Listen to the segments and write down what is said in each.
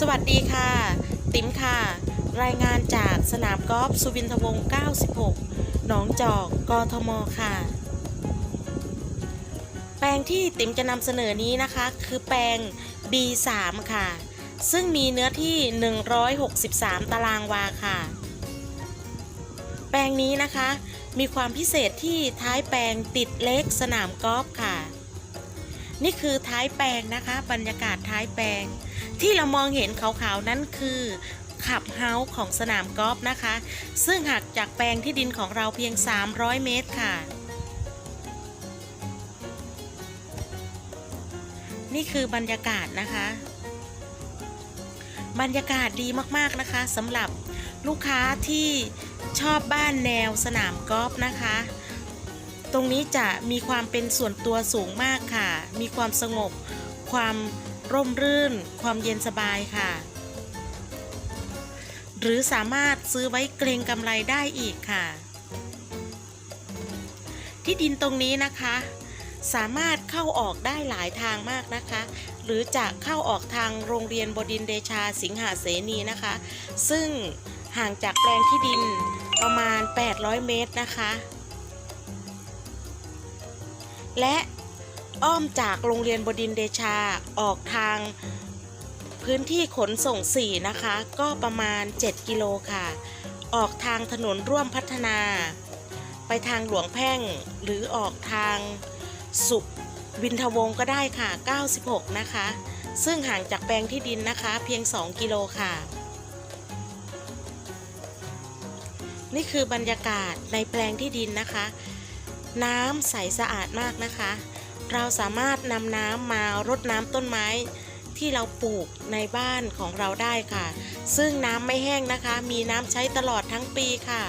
สวัสดีค่ะ ติ๋มค่ะ รายงานจากสนามกอล์ฟสุวินทวงศ์96 หนองจอก กทม ค่ะ แปลงที่ติ๋มจะนำเสนอนี้นะคะ คือแปลง B3 ค่ะ ซึ่งมีเนื้อที่ 163 ตารางวาค่ะ แปลงนี้นะคะ มีความพิเศษที่ท้ายแปลงติดเล็กสนามกอล์ฟค่ะ นี่คือท้ายแปลงนะคะ บรรยากาศท้ายแปลง ที่เรามองเห็นขาวๆนั่นคือขับเฮาส์ของสนามกอล์ฟนะคะ ซึ่งหักจากแปลงที่ดินของเราเพียง 300 เมตรค่ะ นี่คือบรรยากาศนะคะ บรรยากาศดีมากๆนะคะสำหรับลูกค้าที่ชอบบ้านแนวสนามกอล์ฟนะคะ ตรงนี้จะมีความเป็นส่วนตัวสูงมากค่ะ มีความสงบ ความร่มรื่น ความเย็นสบายค่ะ หรือสามารถซื้อไว้เกรงกำไรได้อีกค่ะ ที่ดินตรงนี้นะคะ สามารถเข้าออกได้หลายทางมากนะคะ หรือจะเข้าออกทางโรงเรียนบดินเดชาสิงหาเสนีนะคะ ซึ่งห่างจากแปลงที่ดินประมาณ 800 เมตรนะคะ และอ้อมจากโรงเรียนบดินเดชาออกทางพื้นที่ขนส่ง 4 นะคะ ก็ประมาณ 7 กิโลค่ะ ออกทางถนนร่วมพัฒนา ไปทางหลวงแพ่งหรือออกทางสุวินทวงก็ได้ค่ะ 96 นะคะ ซึ่งห่างจากแปลงที่ดินนะคะ เพียง 2 กิโลค่ะ นี่คือบรรยากาศในแปลงที่ดินนะคะ น้ำใสสะอาดมากนะคะ เราสามารถนำน้ำมารดน้ำต้นไม้ที่เราปลูกในบ้านของเราได้ค่ะ ซึ่งน้ำไม่แห้งนะคะ มีน้ำใช้ตลอดทั้งปีค่ะ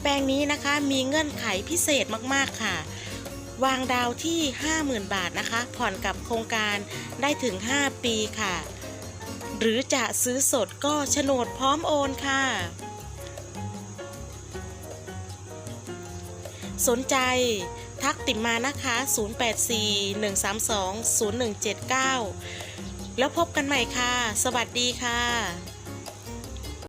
แปลงนี้นะคะมีเงื่อนไขพิเศษมากๆค่ะ วางดาวที่ 50,000 บาทนะคะ ผ่อนกับโครงการได้ถึง 5 ปีค่ะ หรือจะซื้อสดก็โฉนดพร้อมโอนค่ะ สนใจทักติมมานะคะ 0841320179 แล้วพบกันใหม่ค่ะ สวัสดีค่ะ